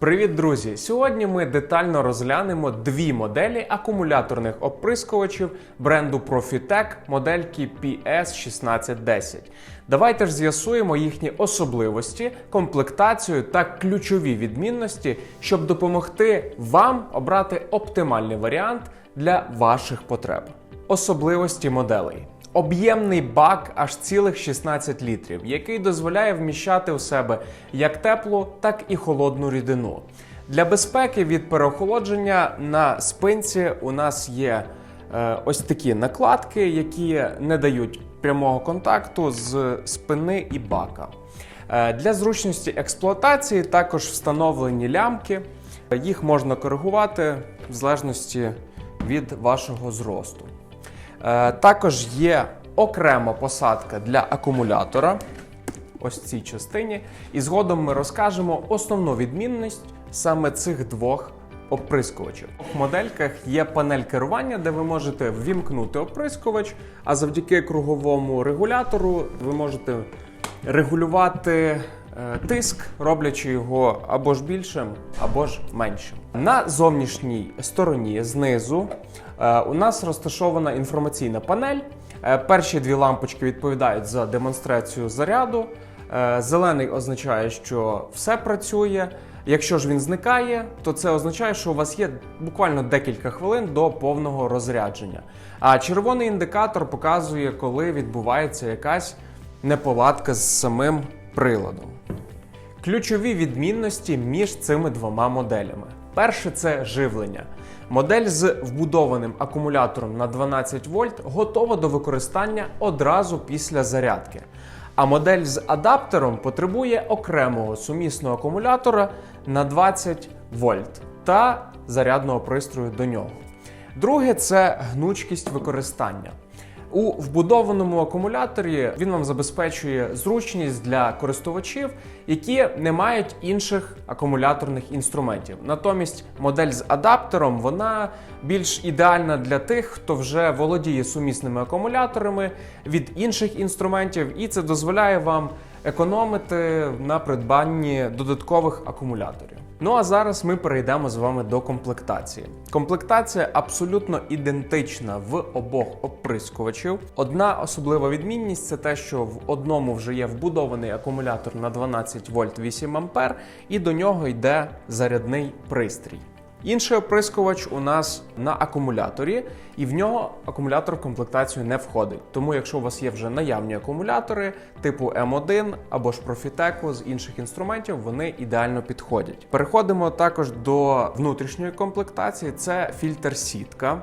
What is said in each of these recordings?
Привіт, друзі! Сьогодні ми детально розглянемо дві моделі акумуляторних оприскувачів бренду Profitec модельки PS1610. Давайте ж з'ясуємо їхні особливості, комплектацію та ключові відмінності, щоб допомогти вам обрати оптимальний варіант для ваших потреб. Особливості моделей. Об'ємний бак аж цілих 16 літрів, який дозволяє вміщати у себе як теплу, так і холодну рідину. Для безпеки від переохолодження на спинці у нас є е, ось такі накладки, які не дають прямого контакту з спини і бака. Е, Для зручності експлуатації також встановлені лямки. Їх можна коригувати в залежності від вашого зросту. Е, Також є окрема посадка для акумулятора, ось цій частині. І згодом ми розкажемо основну відмінність саме цих двох оприскувачів. В модельках є панель керування, де ви можете ввімкнути оприскувач, а завдяки круговому регулятору ви можете регулювати е, тиск, роблячи його або ж більшим, або ж меншим. На зовнішній стороні знизу у нас розташована інформаційна панель. Е, Перші дві лампочки відповідають за демонстрацію заряду. Е, Зелений означає, що все працює. Якщо ж він зникає, то це означає, що у вас є буквально декілька хвилин до повного розрядження. А червоний індикатор показує, коли відбувається якась неполадка з самим приладом. Ключові відмінності між цими двома моделями. Перше це живлення. Модель з вбудованим акумулятором на 12 вольт готова до використання одразу після зарядки. А модель з адаптером потребує окремого сумісного акумулятора на 20 вольт та зарядного пристрою до нього. Друге це гнучкість використання. У вбудованому акумуляторі він вам забезпечує зручність для користувачів, які не мають інших акумуляторних інструментів. Натомість модель з адаптером вона більш ідеальна для тих, хто вже володіє сумісними акумуляторами від інших інструментів, і це дозволяє вам економити на придбанні додаткових акумуляторів. Ну а зараз ми перейдемо з вами до комплектації. Комплектація абсолютно ідентична в обох оприскувачів. Одна особлива відмінність це те, що в одному вже є вбудований акумулятор на 12 вольт 8 ампер, і до нього йде зарядний пристрій. Інший оприскувач у нас на акумуляторі, і в нього акумулятор в комплектацію не входить. Тому, якщо у вас є вже наявні акумулятори типу М1 або ж Profitec з інших інструментів, вони ідеально підходять. Переходимо також до внутрішньої комплектації. Це фільтр сітка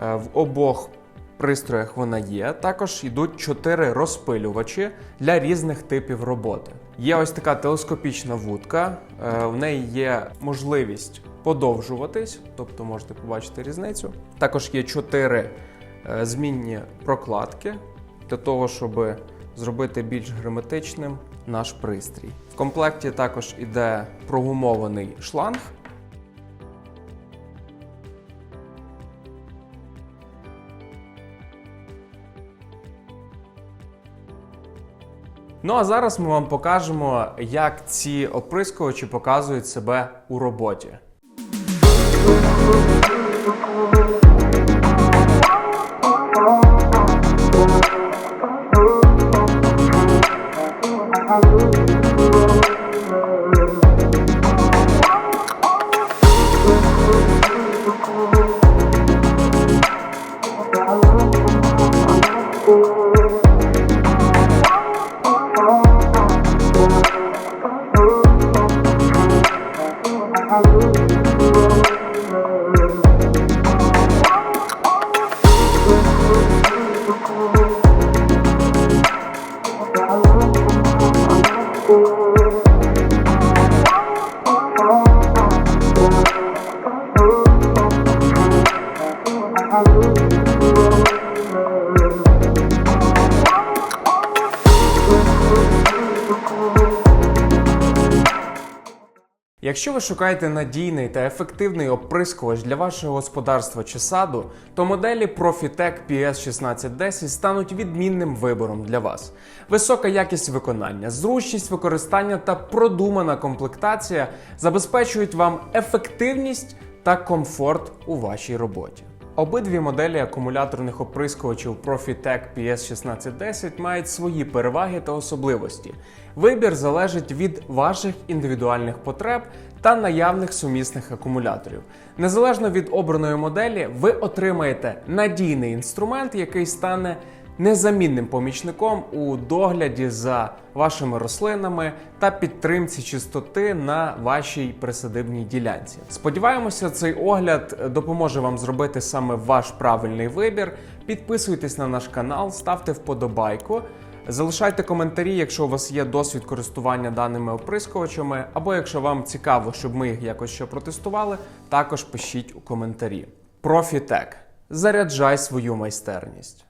в обох. Пристроях вона є. Також йдуть чотири розпилювачі для різних типів роботи. Є ось така телескопічна вудка, е, в неї є можливість подовжуватись, тобто можете побачити різницю. Також є чотири е, змінні прокладки для того, щоб зробити більш герметичним наш пристрій. В комплекті також іде прогумований шланг. Ну а зараз ми вам покажемо, як ці оприскувачі показують себе у роботі. Якщо ви шукаєте надійний та ефективний оприскувач для вашого господарства чи саду, то моделі Profitec PS1610 стануть відмінним вибором для вас. Висока якість виконання, зручність використання та продумана комплектація забезпечують вам ефективність та комфорт у вашій роботі. Обидві моделі акумуляторних оприскувачів Profitec PS1610 мають свої переваги та особливості. Вибір залежить від ваших індивідуальних потреб та наявних сумісних акумуляторів. Незалежно від обраної моделі, ви отримаєте надійний інструмент, який стане незамінним помічником у догляді за вашими рослинами та підтримці чистоти на вашій присадибній ділянці. Сподіваємося, цей огляд допоможе вам зробити саме ваш правильний вибір. Підписуйтесь на наш канал, ставте вподобайку. Залишайте коментарі, якщо у вас є досвід користування даними оприскувачами, або якщо вам цікаво, щоб ми їх якось ще протестували, також пишіть у коментарі. Profitec. Заряджай свою майстерність.